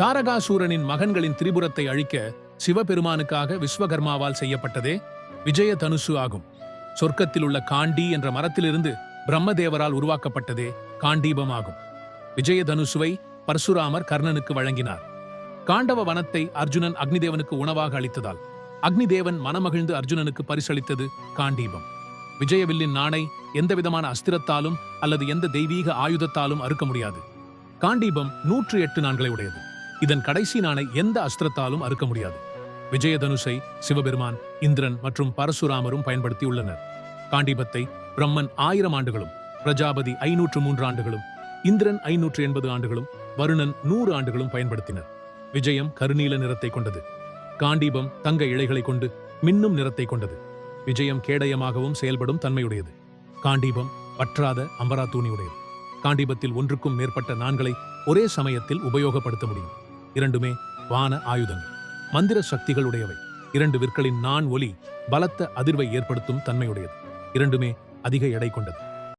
தாரகாசூரனின் மகன்களின் திரிபுரத்தை அழிக்க சிவபெருமானுக்காக விஸ்வகர்மாவால் செய்யப்பட்டதே விஜய தனுசு ஆகும். சொர்க்கத்தில் உள்ள காண்டி என்ற மரத்திலிருந்து பிரம்மதேவரால் உருவாக்கப்பட்டதே காண்டீபம் ஆகும் விஜய தனுசுவை பரசுராமர் கர்ணனுக்கு வழங்கினார். காண்டவ வனத்தை அர்ஜுனன் அக்னிதேவனுக்கு உணவாக அளித்ததால் அக்னிதேவன் மனமகிழ்ந்து அர்ஜுனனுக்கு பரிசளித்தது காண்டீபம். விஜயவில்லின் நாணை எந்தவிதமான அஸ்திரத்தாலும் அல்லது எந்த தெய்வீக ஆயுதத்தாலும் அறுக்க முடியாது. காண்டீபம் நூற்று எட்டு நான்களை உடையது இதன் கடைசி நாணை எந்த அஸ்திரத்தாலும் அறுக்க முடியாது. விஜயதனுஷை சிவபெருமான் இந்திரன் மற்றும் பரசுராமரும் பயன்படுத்தியுள்ளனர். காண்டிபத்தை பிரம்மன் ஆயிரம் ஆண்டுகளும் பிரஜாபதி ஐநூற்று மூன்று ஆண்டுகளும் இந்திரன் ஐநூற்று எண்பது ஆண்டுகளும் வருணன் நூறு ஆண்டுகளும் பயன்படுத்தினர். விஜயம் கருநீல நிறத்தை கொண்டது. காண்டீபம் தங்க இழைகளை கொண்டு மின்னும் நிறத்தை கொண்டது. விஜயம் கேடயமாகவும் செயல்படும் தன்மையுடையது. காண்டீபம் வற்றாத அம்பரா தூணியுடையது காண்டீபத்தில் ஒன்றுக்கும் மேற்பட்ட நான்களை ஒரே சமயத்தில் உபயோகப்படுத்த முடியும். இரண்டுமே வான ஆயுதங்கள். மந்திர சக்திகளுடையவை. இரண்டு விற்களின் நான் ஒலி பலத்த அதிர்வை ஏற்படுத்தும் தன்மையுடையது. இரண்டுமே அதிக எடை கொண்டது.